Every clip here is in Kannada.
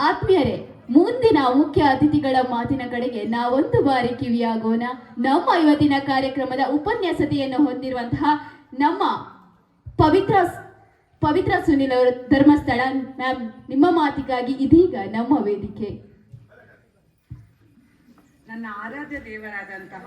ಆತ್ಮೀಯರೇ, ಮುಂದಿನ ಮುಖ್ಯ ಅತಿಥಿಗಳ ಮಾತಿನ ಕಡೆಗೆ ನಾವೊಂದು ಬಾರಿ ಕಿವಿಯಾಗೋಣ. ನಮ್ಮ ಇವತ್ತಿನ ಕಾರ್ಯಕ್ರಮದ ಉಪನ್ಯಾಸತೆಯನ್ನು ಹೊಂದಿರುವಂತಹ ನಮ್ಮ ಪವಿತ್ರ ಪವಿತ್ರ ಸುನಿಲ್ ಅವರ ಧರ್ಮಸ್ಥಳ. ಮ್ಯಾಮ್, ನಿಮ್ಮ ಮಾತಿಗಾಗಿ ಇದೀಗ ನಮ್ಮ ವೇದಿಕೆ. ನನ್ನ ಆರಾಧ್ಯ ದೇವರಾದಂತಹ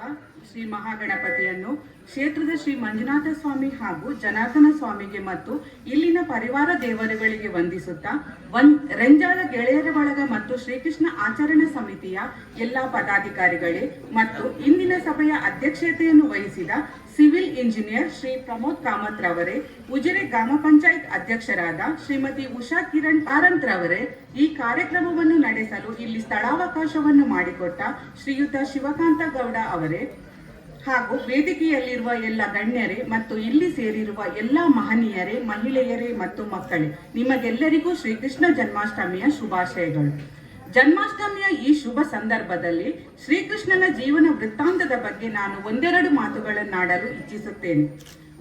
ಶ್ರೀ ಮಹಾಗಣಪತಿಯನ್ನು ಕ್ಷೇತ್ರದ ಶ್ರೀ ಮಂಜುನಾಥ ಸ್ವಾಮಿ ಹಾಗೂ ಜನಾರ್ದನ ಸ್ವಾಮಿಗೆ ಮತ್ತು ಇಲ್ಲಿನ ಪರಿವಾರ ದೇವರುಗಳಿಗೆ ವಂದಿಸುತ್ತಾ, ವನ್ ರೆಂಜಾಳ ಗೆಳೆಯರ ಬಳಗ ಮತ್ತು ಶ್ರೀಕೃಷ್ಣ ಆಚರಣಾ ಸಮಿತಿಯ ಎಲ್ಲಾ ಪದಾಧಿಕಾರಿಗಳೇ ಮತ್ತು ಇಂದಿನ ಸಭೆಯ ಅಧ್ಯಕ್ಷತೆಯನ್ನು ವಹಿಸಿದ ಸಿವಿಲ್ ಇಂಜಿನಿಯರ್ ಶ್ರೀ ಪ್ರಮೋದ್ ಕಾಮತ್ ರವರೇ, ಉಜಿರೆ ಗ್ರಾಮ ಪಂಚಾಯತ್ ಅಧ್ಯಕ್ಷರಾದ ಶ್ರೀಮತಿ ಉಷಾ ಕಿರಣ್ ಕಾರಂತ್ ರವರೇ ಈ ಕಾರ್ಯಕ್ರಮವನ್ನು ನಡೆಸಲು ಇಲ್ಲಿ ಸ್ಥಳಾವಕಾಶವನ್ನು ಮಾಡಿಕೊಟ್ಟ ಶ್ರೀಯುತ ಶಿವಕಾಂತ ಗೌಡ ಅವರೇ ಹಾಗೂ ವೇದಿಕೆಯಲ್ಲಿರುವ ಎಲ್ಲ ಗಣ್ಯರೇ ಮತ್ತು ಇಲ್ಲಿ ಸೇರಿರುವ ಎಲ್ಲ ಮಹನೀಯರೇ, ಮಹಿಳೆಯರೇ ಮತ್ತು ಮಕ್ಕಳೇ, ನಿಮಗೆಲ್ಲರಿಗೂ ಶ್ರೀಕೃಷ್ಣ ಜನ್ಮಾಷ್ಟಮಿಯ ಶುಭಾಶಯಗಳು. ಜನ್ಮಾಷ್ಟಮಿಯ ಈ ಶುಭ ಸಂದರ್ಭದಲ್ಲಿ ಶ್ರೀಕೃಷ್ಣನ ಜೀವನ ವೃತ್ತಾಂತದ ಬಗ್ಗೆ ನಾನು ಒಂದೆರಡು ಮಾತುಗಳನ್ನಾಡಲು ಇಚ್ಛಿಸುತ್ತೇನೆ.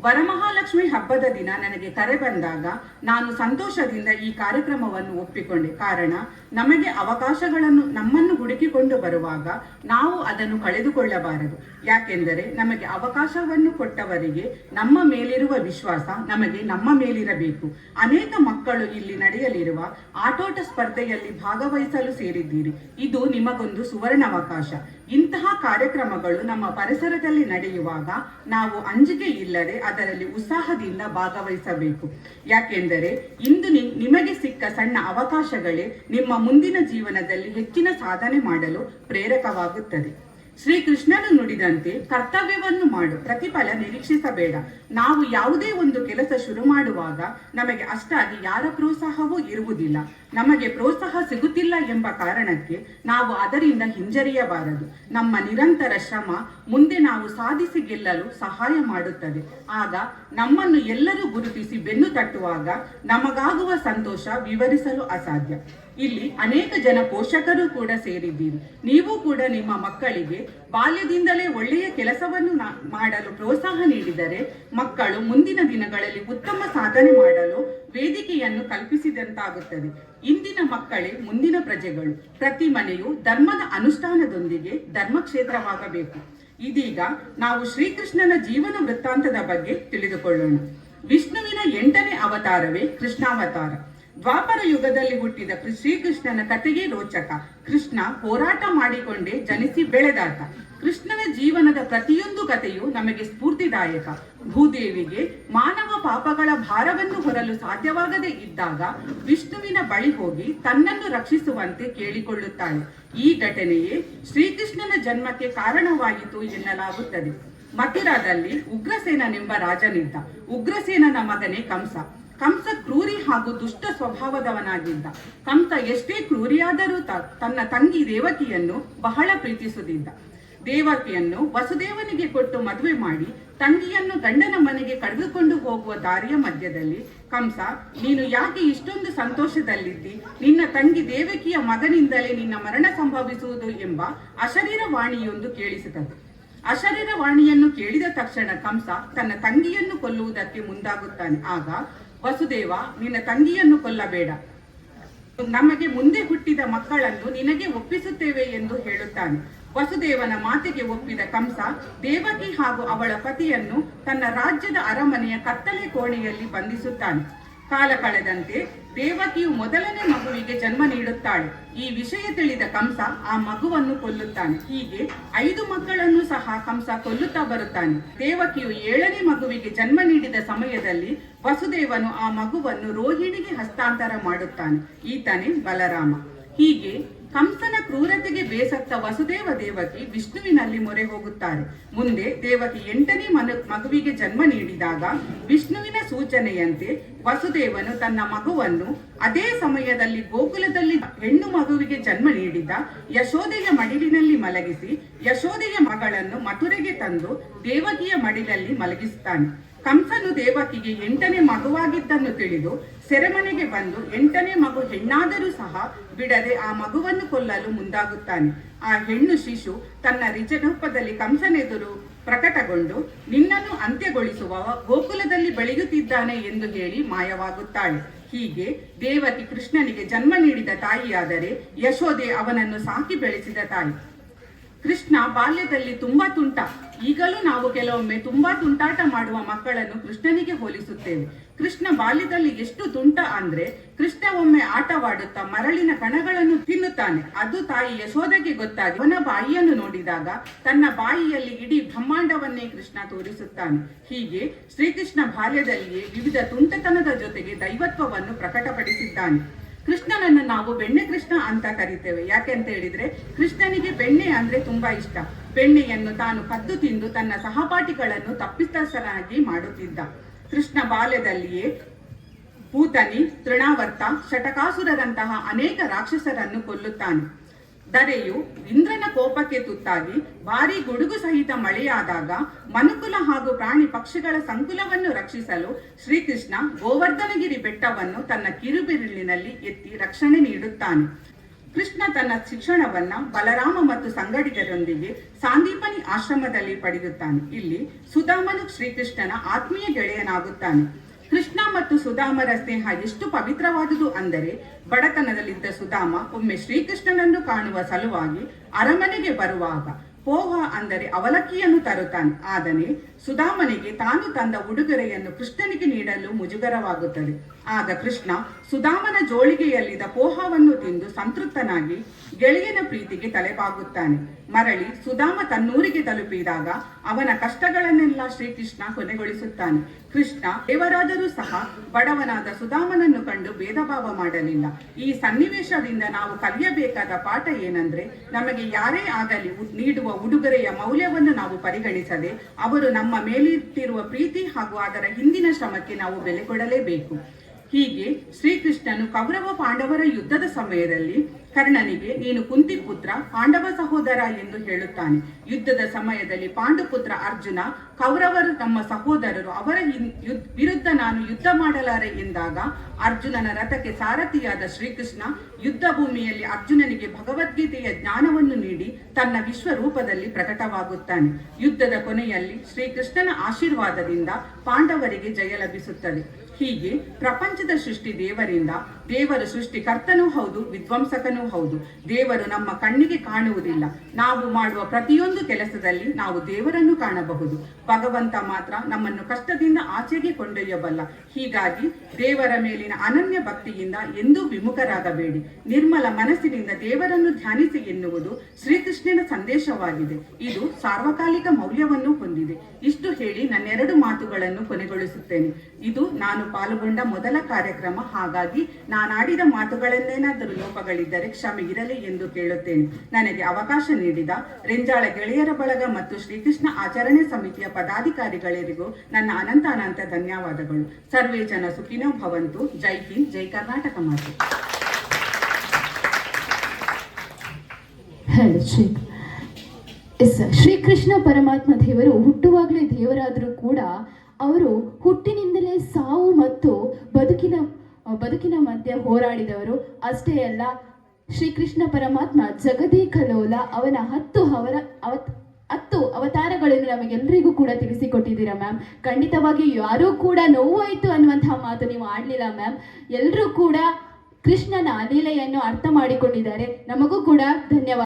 ವರಮಹಾಲಕ್ಷ್ಮಿ ಹಬ್ಬದ ದಿನ ನನಗೆ ಕರೆ ಬಂದಾಗ ನಾನು ಸಂತೋಷದಿಂದ ಈ ಕಾರ್ಯಕ್ರಮವನ್ನು ಒಪ್ಪಿಕೊಂಡೆ. ಕಾರಣ, ನಮಗೆ ಅವಕಾಶಗಳನ್ನು, ನಮ್ಮನ್ನು ಹುಡುಕಿಕೊಂಡು ಬರುವಾಗ ನಾವು ಅದನ್ನು ಕಳೆದುಕೊಳ್ಳಬಾರದು. ಯಾಕೆಂದರೆ, ನಮಗೆ ಅವಕಾಶವನ್ನು ಕೊಟ್ಟವರಿಗೆ ನಮ್ಮ ಮೇಲಿರುವ ವಿಶ್ವಾಸ ನಮಗೆ ನಮ್ಮ ಮೇಲಿರಬೇಕು. ಅನೇಕ ಮಕ್ಕಳು ಇಲ್ಲಿ ನಡೆಯಲಿರುವ ಆಟೋಟ ಸ್ಪರ್ಧೆಯಲ್ಲಿ ಭಾಗವಹಿಸಲು ಸೇರಿದ್ದೀರಿ. ಇದು ನಿಮಗೊಂದು ಸುವರ್ಣಾವಕಾಶ. ಇಂತಹ ಕಾರ್ಯಕ್ರಮಗಳು ನಮ್ಮ ಪರಿಸರದಲ್ಲಿ ನಡೆಯುವಾಗ ನಾವು ಅಂಜಿಕೆ ಇಲ್ಲದೆ ಅದರಲ್ಲಿ ಉತ್ಸಾಹದಿಂದ ಭಾಗವಹಿಸಬೇಕು. ಯಾಕೆಂದರೆ ಇಂದು ನಿಮಗೆ ಸಿಕ್ಕ ಸಣ್ಣ ಅವಕಾಶಗಳೇ ನಿಮ್ಮ ಮುಂದಿನ ಜೀವನದಲ್ಲಿ ಹೆಚ್ಚಿನ ಸಾಧನೆ ಮಾಡಲು ಪ್ರೇರಕವಾಗುತ್ತದೆ. ಶ್ರೀಕೃಷ್ಣನು ನುಡಿದಂತೆ ಕರ್ತವ್ಯವನ್ನು ಮಾಡು, ಪ್ರತಿಫಲ ನಿರೀಕ್ಷಿಸಬೇಡ. ನಾವು ಯಾವುದೇ ಒಂದು ಕೆಲಸ ಶುರು ಮಾಡುವಾಗ ನಮಗೆ ಅಷ್ಟಾಗಿ ಯಾರ ಪ್ರೋತ್ಸಾಹವೂ ಇರುವುದಿಲ್ಲ. ನಮಗೆ ಪ್ರೋತ್ಸಾಹ ಸಿಗುತ್ತಿಲ್ಲ ಎಂಬ ಕಾರಣಕ್ಕೆ ನಾವು ಅದರಿಂದ ಹಿಂಜರಿಯಬಾರದು. ನಮ್ಮ ನಿರಂತರ ಶ್ರಮ ಮುಂದೆ ನಾವು ಸಾಧಿಸಿ ಗೆಲ್ಲಲು ಸಹಾಯ ಮಾಡುತ್ತದೆ. ಆಗ ನಮ್ಮನ್ನು ಎಲ್ಲರೂ ಗುರುತಿಸಿ ಬೆನ್ನು ತಟ್ಟುವಾಗ ನಮಗಾಗುವ ಸಂತೋಷ ವಿವರಿಸಲು ಅಸಾಧ್ಯ. ಇಲ್ಲಿ ಅನೇಕ ಜನ ಪೋಷಕರು ಕೂಡ ಸೇರಿದ್ದೀರಿ. ನೀವು ಕೂಡ ನಿಮ್ಮ ಮಕ್ಕಳಿಗೆ ಬಾಲ್ಯದಿಂದಲೇ ಒಳ್ಳೆಯ ಕೆಲಸವನ್ನು ಮಾಡಲು ಪ್ರೋತ್ಸಾಹ ನೀಡಿದರೆ ಮಕ್ಕಳು ಮುಂದಿನ ದಿನಗಳಲ್ಲಿ ಉತ್ತಮ ಸಾಧನೆ ಮಾಡಲು ವೇದಿಕೆಯನ್ನು ಕಲ್ಪಿಸಿದಂತಾಗುತ್ತದೆ. ಇಂದಿನ ಮಕ್ಕಳೇ ಮುಂದಿನ ಪ್ರಜೆಗಳು. ಪ್ರತಿ ಮನೆಯು ಧರ್ಮದ ಅನುಷ್ಠಾನದೊಂದಿಗೆ ಧರ್ಮಕ್ಷೇತ್ರವಾಗಬೇಕು. ಇದೀಗ ನಾವು ಶ್ರೀಕೃಷ್ಣನ ಜೀವನ ವೃತ್ತಾಂತದ ಬಗ್ಗೆ ತಿಳಿದುಕೊಳ್ಳೋಣ. ವಿಷ್ಣುವಿನ ಎಂಟನೇ ಅವತಾರವೇ ಕೃಷ್ಣಾವತಾರ. ದ್ವಾಪರ ಯುಗದಲ್ಲಿ ಹುಟ್ಟಿದ ಶ್ರೀಕೃಷ್ಣನ ಕಥೆಯೇ ರೋಚಕ. ಕೃಷ್ಣ ಹೋರಾಟ ಮಾಡಿಕೊಂಡೇ ಜನಿಸಿ ಬೆಳೆದಾತ. ಕೃಷ್ಣನ ಜೀವನದ ಪ್ರತಿಯೊಂದು ಕಥೆಯು ನಮಗೆ ಸ್ಫೂರ್ತಿದಾಯಕ. ಭೂದೇವಿಗೆ ಮಾನವ ಪಾಪಗಳ ಭಾರವನ್ನು ಹೊರಲು ಸಾಧ್ಯವಾಗದೇ ಇದ್ದಾಗ ವಿಷ್ಣುವಿನ ಬಳಿ ಹೋಗಿ ತನ್ನನ್ನು ರಕ್ಷಿಸುವಂತೆ ಕೇಳಿಕೊಳ್ಳುತ್ತಾಳೆ. ಈ ಘಟನೆಯೇ ಶ್ರೀಕೃಷ್ಣನ ಜನ್ಮಕ್ಕೆ ಕಾರಣವಾಯಿತು ಎನ್ನಲಾಗುತ್ತದೆ. ಮಥುರಾದಲ್ಲಿ ಉಗ್ರಸೇನನೆಂಬ ರಾಜನಿದ್ದ ಉಗ್ರಸೇನನ ಮಗನೇ ಕಂಸ. ಕಂಸ ಕ್ರೂರಿ ಹಾಗೂ ದುಷ್ಟ ಸ್ವಭಾವದವನಾಗಿದ್ದ. ಕಂಸ ಎಷ್ಟೇ ಕ್ರೂರಿಯಾದರೂ ತನ್ನ ತಂಗಿ ದೇವಕಿಯನ್ನು ಬಹಳ ಪ್ರೀತಿಸುತ್ತಿದ್ದ. ದೇವಕಿಯನ್ನು ವಸುದೇವನಿಗೆ ಕೊಟ್ಟು ಮದುವೆ ಮಾಡಿ ತಂಗಿಯನ್ನು ಗಂಡನ ಮನೆಗೆ ಕರೆದುಕೊಂಡು ಹೋಗುವ ದಾರಿಯ ಮಧ್ಯದಲ್ಲಿ, ಕಂಸ, ನೀನು ಯಾಕೆ ಇಷ್ಟೊಂದು ಸಂತೋಷದಲ್ಲಿದ್ದಿ? ನಿನ್ನ ತಂಗಿ ದೇವಕಿಯ ಮಗನಿಂದಲೇ ನಿನ್ನ ಮರಣ ಸಂಭವಿಸುವುದು ಎಂಬ ಅಶರೀರ ವಾಣಿಯೊಂದು ಕೇಳಿಸುತ್ತದೆ ಅಶರೀರ ವಾಣಿಯನ್ನು ಕೇಳಿದ ತಕ್ಷಣ ಕಂಸ ತನ್ನ ತಂಗಿಯನ್ನು ಕೊಲ್ಲುವುದಕ್ಕೆ ಮುಂದಾಗುತ್ತಾನೆ. ಆಗ ವಸುದೇವ, ನಿನ್ನ ತಂಗಿಯನ್ನು ಕೊಲ್ಲಬೇಡ. ನಮಗೆ ಮುಂದೆ ಹುಟ್ಟಿದ ಮಕ್ಕಳನ್ನು ನಿನಗೆ ಒಪ್ಪಿಸುತ್ತೇವೆ ಎಂದು ಹೇಳುತ್ತಾನೆ. ವಸುದೇವನ ಮಾತಿಗೆ ಒಪ್ಪಿದ ಕಂಸ, ದೇವಕಿ ಹಾಗೂ ಅವಳ ಪತಿಯನ್ನು ತನ್ನ ರಾಜ್ಯದ ಅರಮನೆಯ ಕತ್ತಲೆ ಕೋಣೆಯಲ್ಲಿ ಬಂಧಿಸುತ್ತಾನೆ. ಕಾಲ ಕಳೆದಂತೆ ದೇವಕಿಯು ಮೊದಲನೇ ಮಗುವಿಗೆ ಜನ್ಮ ನೀಡುತ್ತಾಳೆ. ಈ ವಿಷಯ ತಿಳಿದ ಕಂಸ ಆ ಮಗುವನ್ನು ಕೊಲ್ಲುತ್ತಾನೆ. ಹೀಗೆ ಐದು ಮಕ್ಕಳನ್ನು ಸಹ ಕಂಸ ಕೊಲ್ಲುತ್ತಾ ಬರುತ್ತಾನೆ. ದೇವಕಿಯು ಏಳನೇ ಮಗುವಿಗೆ ಜನ್ಮ ನೀಡಿದ ಸಮಯದಲ್ಲಿ ವಸುದೇವನು ಆ ಮಗುವನ್ನು ರೋಹಿಣಿಗೆ ಹಸ್ತಾಂತರ ಮಾಡುತ್ತಾನೆ. ಈತನೇ ಬಲರಾಮ. ಹೀಗೆ ಕಂಸನ ಕ್ರೂರತೆಗೆ ಬೇಸತ್ತ ವಸುದೇವ ದೇವಕಿ ವಿಷ್ಣುವಿನಲ್ಲಿ ಮೊರೆ ಹೋಗುತ್ತಾರೆ. ಮುಂದೆ ದೇವಕಿ ಎಂಟನೇ ಮಗುವಿಗೆ ಜನ್ಮ ನೀಡಿದಾಗ ವಿಷ್ಣುವಿನ ಸೂಚನೆಯಂತೆ ವಸುದೇವನು ತನ್ನ ಮಗುವನ್ನು ಅದೇ ಸಮಯದಲ್ಲಿ ಗೋಕುಲದಲ್ಲಿ ಹೆಣ್ಣು ಮಗುವಿಗೆ ಜನ್ಮ ನೀಡಿದ ಯಶೋದೆಯ ಮಡಿಲಿನಲ್ಲಿ ಮಲಗಿಸಿ ಯಶೋದೆಯ ಮಗಳನ್ನು ಮಥುರೆಗೆ ತಂದು ದೇವಕಿಯ ಮಡಿಲಲ್ಲಿ ಮಲಗಿಸುತ್ತಾನೆ. ಕಂಸನು ದೇವಕಿಗೆ ಎಂಟನೇ ಮಗುವಾಗಿದ್ದನ್ನು ತಿಳಿದು ಸೆರೆಮನೆಗೆ ಬಂದು ಎಂಟನೇ ಮಗು ಹೆಣ್ಣಾದರೂ ಸಹ ಬಿಡದೆ ಆ ಮಗುವನ್ನು ಕೊಲ್ಲಲು ಮುಂದಾಗುತ್ತಾನೆ. ಆ ಹೆಣ್ಣು ಶಿಶು ತನ್ನ ರಿಜರೂಪದಲ್ಲಿ ಕಂಸನೆದುರು ಪ್ರಕಟಗೊಂಡು, ನಿನ್ನನ್ನು ಅಂತ್ಯಗೊಳಿಸುವ ಗೋಕುಲದಲ್ಲಿ ಬೆಳೆಯುತ್ತಿದ್ದಾನೆ ಎಂದು ಹೇಳಿ ಮಾಯವಾಗುತ್ತಾಳೆ. ಹೀಗೆ ದೇವಕಿ ಕೃಷ್ಣನಿಗೆ ಜನ್ಮ ನೀಡಿದ ತಾಯಿಯಾದರೆ ಯಶೋದೆ ಅವನನ್ನು ಸಾಕಿ ಬೆಳೆಸಿದ ತಾಯಿ. ಕೃಷ್ಣ ಬಾಲ್ಯದಲ್ಲಿ ತುಂಬಾ ತುಂಟ. ಈಗಲೂ ನಾವು ಕೆಲವೊಮ್ಮೆ ತುಂಬಾ ತುಂಟಾಟ ಮಾಡುವ ಮಕ್ಕಳನ್ನು ಕೃಷ್ಣನಿಗೆ ಹೋಲಿಸುತ್ತೇವೆ. ಕೃಷ್ಣ ಬಾಲ್ಯದಲ್ಲಿ ಎಷ್ಟು ತುಂಟ ಅಂದ್ರೆ ಕೃಷ್ಣ ಒಮ್ಮೆ ಆಟವಾಡುತ್ತಾ ಮರಳಿನ ಕಣಗಳನ್ನು ತಿನ್ನುತ್ತಾನೆ. ಅದು ತಾಯಿ ಯಶೋದೆಗೆ ಗೊತ್ತಾಗಿ ಅವನ ಬಾಯಿಯನ್ನು ನೋಡಿದಾಗ ತನ್ನ ಬಾಯಿಯಲ್ಲಿ ಇಡೀ ಬ್ರಹ್ಮಾಂಡವನ್ನೇ ಕೃಷ್ಣ ತೋರಿಸುತ್ತಾನೆ. ಹೀಗೆ ಶ್ರೀಕೃಷ್ಣ ಬಾಲ್ಯದಲ್ಲಿಯೇ ವಿವಿಧ ತುಂಟತನದ ಜೊತೆಗೆ ದೈವತ್ವವನ್ನು ಪ್ರಕಟಪಡಿಸಿದ್ದಾನೆ. ಕೃಷ್ಣನನ್ನು ನಾವು ಬೆಣ್ಣೆ ಕೃಷ್ಣ ಅಂತ ಕರಿತೇವೆ. ಯಾಕೆಂತ ಹೇಳಿದ್ರೆ, ಕೃಷ್ಣನಿಗೆ ಬೆಣ್ಣೆ ಅಂದ್ರೆ ತುಂಬಾ ಇಷ್ಟ. ಬೆಣ್ಣೆಯನ್ನು ತಾನು ಕದ್ದು ತಿಂದು ತನ್ನ ಸಹಪಾಠಿಗಳನ್ನು ತಪ್ಪಿತಸ್ಥರಾಗಿ ಮಾಡುತ್ತಿದ್ದ. ಕೃಷ್ಣ ಬಾಲ್ಯದಲ್ಲಿಯೇ ಪೂತನಿ ತೃಣಾವರ್ತ ಶಟಕಾಸುರರಂತಹ ಅನೇಕ ರಾಕ್ಷಸರನ್ನು ಕೊಲ್ಲುತ್ತಾನೆ. ದರೆಯು ಇಂದ್ರನ ಕೋಪಕ್ಕೆ ತುತ್ತಾಗಿ ಭಾರಿ ಗುಡುಗು ಸಹಿತ ಮಳೆಯಾದಾಗ ಮನುಕುಲ ಹಾಗೂ ಪ್ರಾಣಿ ಪಕ್ಷಿಗಳ ಸಂಕುಲವನ್ನು ರಕ್ಷಿಸಲು ಶ್ರೀಕೃಷ್ಣ ಗೋವರ್ಧನಗಿರಿ ಬೆಟ್ಟವನ್ನು ತನ್ನ ಕಿರುಬಿರುಳಿನಲ್ಲಿ ಎತ್ತಿ ರಕ್ಷಣೆ ನೀಡುತ್ತಾನೆ. ಕೃಷ್ಣ ತನ್ನ ಶಿಕ್ಷಣವನ್ನ ಬಲರಾಮ ಮತ್ತು ಸಂಗಡಿಗರೊಂದಿಗೆ ಸಾಂದೀಪನಿ ಆಶ್ರಮದಲ್ಲಿ ಪಡೆಯುತ್ತಾನೆ. ಇಲ್ಲಿ ಸುಧಾಮನು ಶ್ರೀಕೃಷ್ಣನ ಆತ್ಮೀಯ ಗೆಳೆಯನಾಗುತ್ತಾನೆ. ಕೃಷ್ಣ ಮತ್ತು ಸುಧಾಮರ ಸ್ನೇಹ ಎಷ್ಟು ಪವಿತ್ರವಾದುದು ಅಂದರೆ ಬಡತನದಲ್ಲಿದ್ದ ಸುಧಾಮ ಒಮ್ಮೆ ಶ್ರೀಕೃಷ್ಣನನ್ನು ಕಾಣುವ ಸಲುವಾಗಿ ಅರಮನೆಗೆ ಬರುವಾಗ ಪೋಹ ಅಂದರೆ ಅವಲಕ್ಕಿಯನ್ನು ತರುತ್ತಾನೆ. ಆದರೆ ಸುಧಾಮನಿಗೆ ತಾನು ತಂದ ಉಡುಗೊರೆಯನ್ನು ಕೃಷ್ಣನಿಗೆ ನೀಡಲು ಮುಜುಗರವಾಗುತ್ತದೆ. ಆಗ ಕೃಷ್ಣ ಸುಧಾಮನ ಜೋಳಿಗೆಯಲ್ಲಿದ್ದ ಪೋಹವನ್ನು ತಿಂದು ಸಂತೃಪ್ತನಾಗಿ ಗೆಳೆಯನ ಪ್ರೀತಿಗೆ ತಲೆಬಾಗುತ್ತಾನೆ. ಮರಳಿ ಸುಧಾಮ ತನ್ನೂರಿಗೆ ತಲುಪಿದಾಗ ಅವನ ಕಷ್ಟಗಳನ್ನೆಲ್ಲ ಶ್ರೀಕೃಷ್ಣ ಕೊನೆಗೊಳಿಸುತ್ತಾನೆ. ಕೃಷ್ಣ ದೇವರಾದರೂ ಸಹ ಬಡವನಾದ ಸುಧಾಮನನ್ನು ಕಂಡು ಭೇದ ಭಾವ ಮಾಡಲಿಲ್ಲ. ಈ ಸನ್ನಿವೇಶದಿಂದ ನಾವು ಕಲಿಯಬೇಕಾದ ಪಾಠ ಏನಂದ್ರೆ, ನಮಗೆ ಯಾರೇ ಆಗಲಿ ನೀಡುವ ಉಡುಗೊರೆಯ ಮೌಲ್ಯವನ್ನು ನಾವು ಪರಿಗಣಿಸದೆ ಅವರು ನಮ್ಮ ಮೇಲಿಟ್ಟಿರುವ ಪ್ರೀತಿ ಹಾಗೂ ಅದರ ಹಿಂದಿನ ಶ್ರಮಕ್ಕೆ ನಾವು ಬೆಲೆ ಕೊಡಲೇಬೇಕು. ಹೀಗೆ ಶ್ರೀಕೃಷ್ಣನು ಕೌರವ ಪಾಂಡವರ ಯುದ್ಧದ ಸಮಯದಲ್ಲಿ ಕರ್ಣನಿಗೆ, ನೀನು ಕುಂತಿ ಪುತ್ರ ಪಾಂಡವ ಸಹೋದರ ಎಂದು ಹೇಳುತ್ತಾನೆ. ಯುದ್ಧದ ಸಮಯದಲ್ಲಿ ಪಾಂಡುಪುತ್ರ ಅರ್ಜುನ ಕೌರವರು ನಮ್ಮ ಸಹೋದರರು ಅವರ ವಿರುದ್ಧ ನಾನು ಯುದ್ಧ ಮಾಡಲಾರೆ ಎಂದಾಗ ಅರ್ಜುನನ ರಥಕ್ಕೆ ಸಾರಥಿಯಾದ ಶ್ರೀಕೃಷ್ಣ ಯುದ್ಧ ಭೂಮಿಯಲ್ಲಿ ಅರ್ಜುನನಿಗೆ ಭಗವದ್ಗೀತೆಯ ಜ್ಞಾನವನ್ನು ನೀಡಿ ತನ್ನ ವಿಶ್ವರೂಪದಲ್ಲಿ ಪ್ರಕಟವಾಗುತ್ತಾನೆ. ಯುದ್ಧದ ಕೊನೆಯಲ್ಲಿ ಶ್ರೀಕೃಷ್ಣನ ಆಶೀರ್ವಾದದಿಂದ ಪಾಂಡವರಿಗೆ ಜಯ ಲಭಿಸುತ್ತದೆ. ಹೀಗೆ ಪ್ರಪಂಚದ ಸೃಷ್ಟಿ ದೇವರಿಂದ ದೇವರು ಸೃಷ್ಟಿಕರ್ತನೂ ಹೌದು, ವಿಧ್ವಂಸಕನೂ ಹೌದು. ದೇವರು ನಮ್ಮ ಕಣ್ಣಿಗೆ ಕಾಣುವುದಿಲ್ಲ. ನಾವು ಮಾಡುವ ಪ್ರತಿಯೊಂದು ಕೆಲಸದಲ್ಲಿ ನಾವು ದೇವರನ್ನು ಕಾಣಬಹುದು. ಭಗವಂತ ಮಾತ್ರ ನಮ್ಮನ್ನು ಕಷ್ಟದಿಂದ ಆಚೆಗೆ ಕೊಂಡೊಯ್ಯಬಲ್ಲ. ಹೀಗಾಗಿ ದೇವರ ಮೇಲಿನ ಅನನ್ಯ ಭಕ್ತಿಯಿಂದ ಎಂದೂ ವಿಮುಖರಾಗಬೇಡಿ. ನಿರ್ಮಲ ಮನಸ್ಸಿನಿಂದ ದೇವರನ್ನು ಧ್ಯಾನಿಸಿ ಎನ್ನುವುದು ಶ್ರೀಕೃಷ್ಣನ ಸಂದೇಶವಾಗಿದೆ. ಇದು ಸಾರ್ವಕಾಲಿಕ ಮೌಲ್ಯವನ್ನು ಹೊಂದಿದೆ. ಇಷ್ಟು ಹೇಳಿ ನನ್ನೆರಡು ಮಾತುಗಳನ್ನು ಕೊನೆಗೊಳಿಸುತ್ತೇನೆ. ಇದು ನಾನು ಪಾಲ್ಗೊಂಡ ಮೊದಲ ಕಾರ್ಯಕ್ರಮ. ಹಾಗಾಗಿ ನಾನಾಡಿದ ಮಾತುಗಳನ್ನೇನಾದರೂ ಲೋಪಗಳಿದ್ದರೆ ಕ್ಷಮೆ ಇರಲಿ ಎಂದು ಕೇಳುತ್ತೇನೆ. ನನಗೆ ಅವಕಾಶ ನೀಡಿದ ರೆಂಜಾಳ ಗೆಳೆಯರ ಬಳಗ ಮತ್ತು ಶ್ರೀಕೃಷ್ಣ ಆಚರಣೆ ಸಮಿತಿಯ ಪದಾಧಿಕಾರಿಗಳಿಗೂ ನನ್ನ ಅನಂತ ಅನಂತ ಧನ್ಯವಾದಗಳು. ಸರ್ವೇ ಜನ ಸುಖಿನೋ ಭವಂತು. ಜೈ ಹಿಂದ್, ಜೈ ಕರ್ನಾಟಕ ಮಾತು. ಎಸ್, ಶ್ರೀಕೃಷ್ಣ ಪರಮಾತ್ಮ ದೇವರು ಹುಟ್ಟುವಾಗಲೇ ದೇವರಾದರೂ ಕೂಡ ಅವರು ಹುಟ್ಟಿನಿಂದಲೇ ಸಾವು ಮತ್ತು ಬದುಕಿನ ಬದುಕಿನ ಮಧ್ಯೆ ಹೋರಾಡಿದವರು ಅಷ್ಟೇ ಅಲ್ಲ, ಶ್ರೀಕೃಷ್ಣ ಪರಮಾತ್ಮ ಜಗದೀ ಕಲೋಲ ಅವನ ಹತ್ತು ಅವರ ಹತ್ತು ಅವತಾರಗಳನ್ನು ನಮಗೆಲ್ಲರಿಗೂ ಕೂಡ ತಿಳಿಸಿಕೊಟ್ಟಿದ್ದೀರಾ ಮ್ಯಾಮ್? ಖಂಡಿತವಾಗಿ ಯಾರೂ ಕೂಡ ನೋವಾಯಿತು ಅನ್ನುವಂತಹ ಮಾತು ನೀವು ಆಡಲಿಲ್ಲ ಮ್ಯಾಮ್. ಎಲ್ಲರೂ ಕೂಡ ಕೃಷ್ಣನ ಲೀಲೆಯನ್ನು ಅರ್ಥ ಮಾಡಿಕೊಂಡಿದ್ದಾರೆ. ನಮಗೂ ಕೂಡ ಧನ್ಯವಾದ.